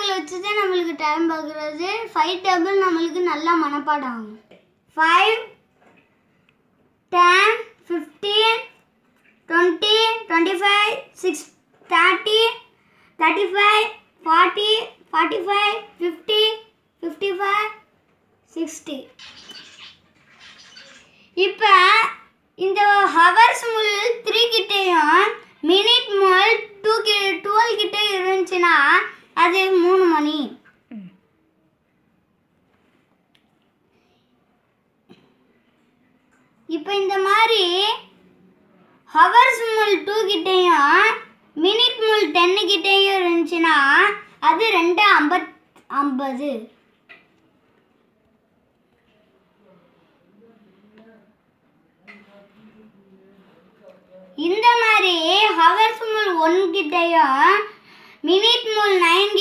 Table வச்சு தான் நம்மளுக்கு டைம் பார்க்குறது ஃபைவ் டேபிள் நம்மளுக்கு நல்லா மனப்பாடம். ஆகும் five ten fifteen twenty twenty five six thirty thirty five forty forty five fifty fifty five sixty இப்போ இந்த ஹவர்ஸ் முள் த்ரீ கிட்டேயும் மினிட் முள் டூ கி டுவெல் கிட்டே இருந்துச்சுன்னா அது இப்போ இந்த மாதிரி ஹவர்ஸ் முள் டூ கிட்டேயும் மினிட் முள் டென்னு கிட்டேயும் இருந்துச்சுன்னா அது ரெண்டு ஐம்பத் ஐம்பது. இந்த மாதிரி ஹவர்ஸ் முள் ஒன் கிட்டேயும் மினிட் முள் நைன்